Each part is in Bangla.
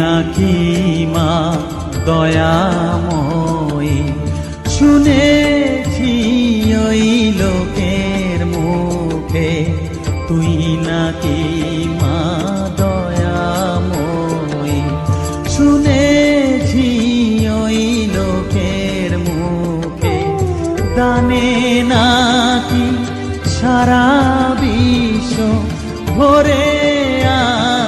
নাকি মা দয়াময়ী? শুনেছি ওই লোকের মুখে, তুই নাকি মা দয়াময়ী? শুনেছি ওই লোকের মুখে, দানে নাকি সারা বিশ্ব ভরে আছে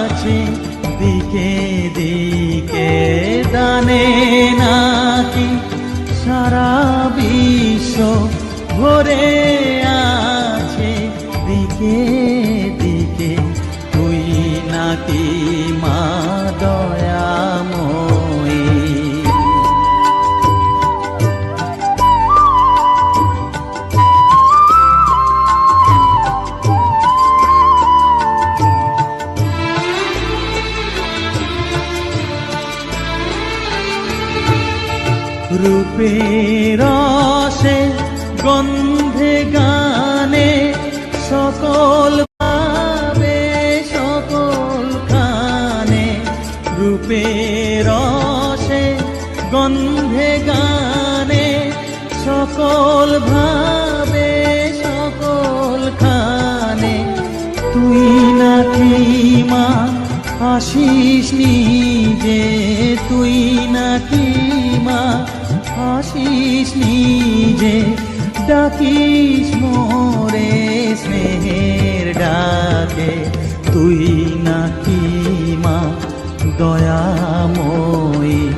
ভরে আছে দিকে দিকে। তুই নাকি মা দয়াময়ী? রূপের রসে গন্ধে গানে সকল ভাবে, সকল খানে রূপের রসে গন্ধে গানে সকল ভাবে, সকল খানে তুই নাকি মা আসিস নিজে, তুই নাকি মা আসিস নিজে। ডাকিস মোরে স্নেহের ডাকে। তুই নাকি মা দয়াময়ী?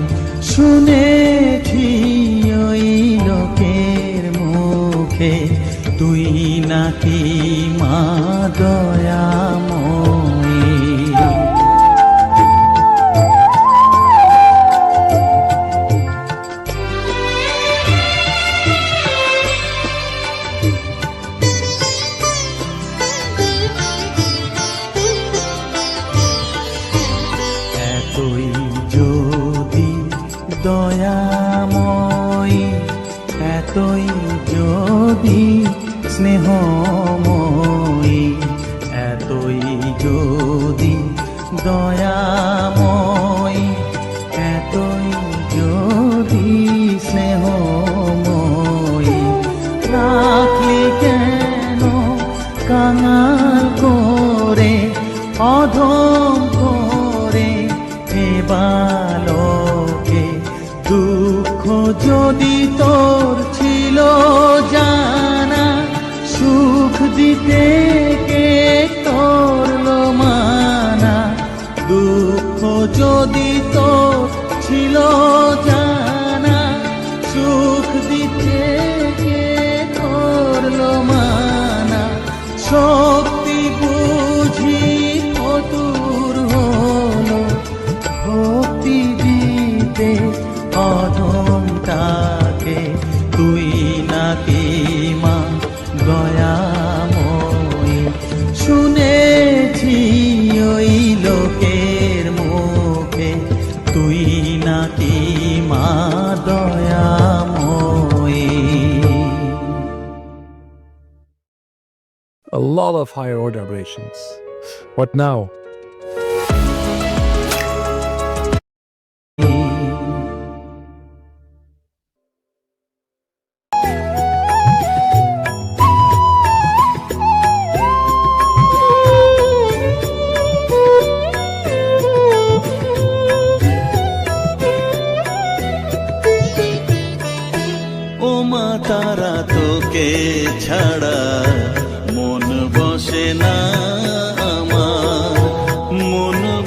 শুনেছি ওই লোকের মুখে। তুই নাকি মা দয়াময়ী স্নেহময়ী এতই যদি Dayamoyee A lot of higher order aberrations. What now?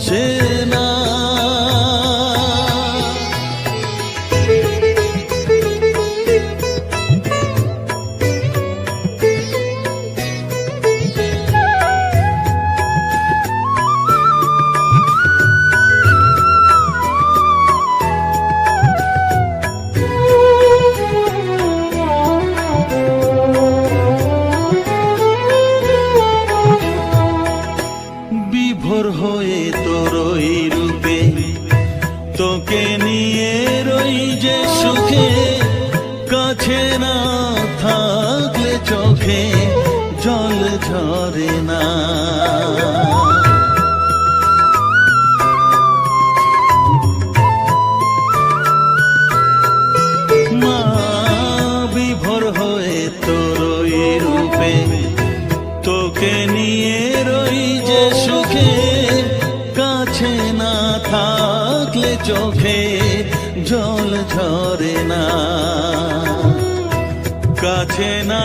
বসে চোখে জল ঝরে না। বিভোর হয়ে তোকে নিয়ে রই যে কাছে না থাকলে চোখে জল ঝরে না। কাছে না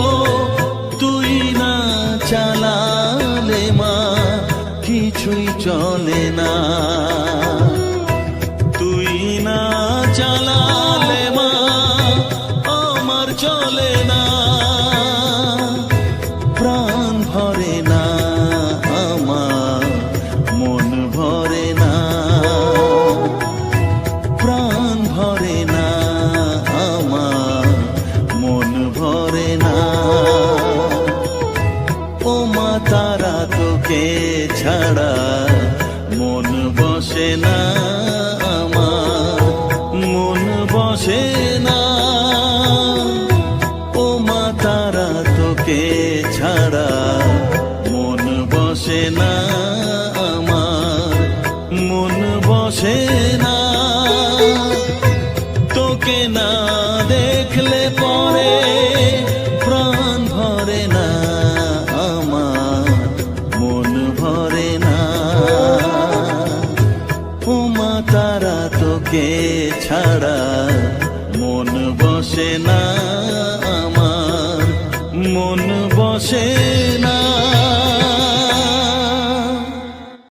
বলে তোকে ছাড়া gente.